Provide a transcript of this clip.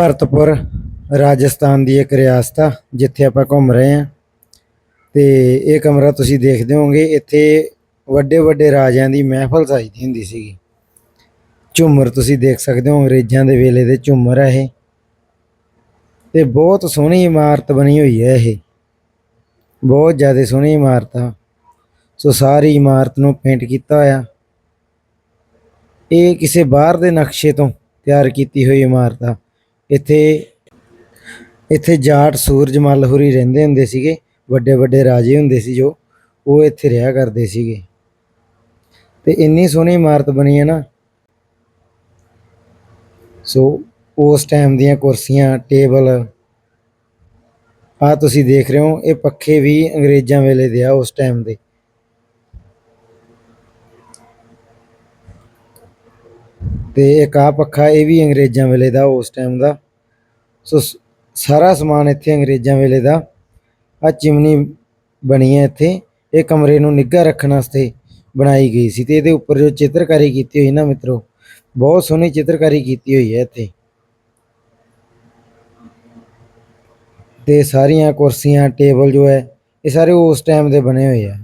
ਭਰਤਪੁਰ, ਰਾਜਸਥਾਨ ਦੀ ਇੱਕ ਰਿਆਸਤ ਆ, ਜਿੱਥੇ ਆਪਾਂ ਘੁੰਮ ਰਹੇ ਹਾਂ। ਤੇ ਇਹ ਕਮਰਾ ਤੁਸੀਂ ਦੇਖਦੇ ਹੋਗੇ ਇੱਥੇ ਵੱਡੇ ਵੱਡੇ ਰਾਜਿਆਂ ਦੀ ਮਹਿਫਲ ਸਜਦੀ ਹੁੰਦੀ ਸੀਗੀ। ਝੂਮਰ ਤੁਸੀਂ ਦੇਖ ਸਕਦੇ ਹੋ, ਅੰਗਰੇਜ਼ਾਂ ਦੇ ਵੇਲੇ ਦੇ ਝੂਮਰ ਆ ਇਹ। ਤੇ ਬਹੁਤ ਸੋਹਣੀ ਇਮਾਰਤ ਬਣੀ ਹੋਈ ਹੈ ਇਹ। ਬਹੁਤ ਜ਼ਿਆਦਾ ਸੋਹਣੀ ਇਮਾਰਤ ਆ। ਸੋ ਸਾਰੀ ਇਮਾਰਤ ਨੂੰ ਪੇਂਟ ਕੀਤਾ ਹੋਇਆ। ਇਹ ਕਿਸੇ ਬਾਹਰ ਦੇ ਨਕਸ਼ੇ ਤੋਂ ਤਿਆਰ ਕੀਤੀ ਹੋਈ ਇਮਾਰਤ ਆ। ਇੱਥੇ ਇੱਥੇ ਜਾਟ ਸੂਰਜ ਮੱਲ ਰਹਿੰਦੇ ਹੁੰਦੇ ਸੀਗੇ, ਵੱਡੇ ਵੱਡੇ ਰਾਜੇ ਹੁੰਦੇ ਸੀ ਜੋ, ਉਹ ਇੱਥੇ ਰਿਹਾ ਕਰਦੇ ਸੀਗੇ। ਤੇ ਇੰਨੀ ਸੋਹਣੀ ਇਮਾਰਤ ਬਣੀ ਹੈ ਨਾ। ਸੋ ਉਸ ਟਾਈਮ ਦੀਆਂ ਕੁਰਸੀਆਂ, ਟੇਬਲ ਆ ਤੁਸੀਂ ਦੇਖ ਰਹੇ ਹੋ, ਇਹ ਪੱਖੇ ਵੀ ਅੰਗਰੇਜ਼ਾਂ ਵੇਲੇ ਦੇ ਆ ਉਸ ਟਾਈਮ ਦੇ। ਤੇ ਇੱਕ ਆ ਪੱਖਾ ਇਹ ਵੀ ਅੰਗਰੇਜ਼ਾਂ ਵੇਲੇ ਦਾ ਉਸ ਟਾਈਮ ਦਾ। ਸੋ ਸਾਰਾ ਸਮਾਨ ਇੱਥੇ ਅੰਗਰੇਜ਼ਾਂ ਵੇਲੇ ਦਾ। ਆ ਚਿਮਨੀ ਬਣੀ ਹੈ ਇੱਥੇ। ਇਹ ਕਮਰੇ ਨੂੰ ਨਿੱਘਾ ਰੱਖਣ ਵਾਸਤੇ ਬਣਾਈ ਗਈ ਸੀ ਤੇ ਇਹਦੇ ਉੱਪਰ ਜੋ ਚਿੱਤਰਕਾਰੀ ਕੀਤੀ ਹੋਈ ਨਾ ਮਿੱਤਰੋ, ਬਹੁਤ ਸੋਹਣੀ ਚਿੱਤਰਕਾਰੀ ਕੀਤੀ ਹੋਈ ਹੈ ਇੱਥੇ। ਤੇ ਸਾਰੀਆਂ ਕੁਰਸੀਆਂ, ਟੇਬਲ ਜੋ ਹੈ, ਇਹ ਸਾਰੇ ਉਸ ਟਾਈਮ ਦੇ ਬਣੇ ਹੋਏ ਆ।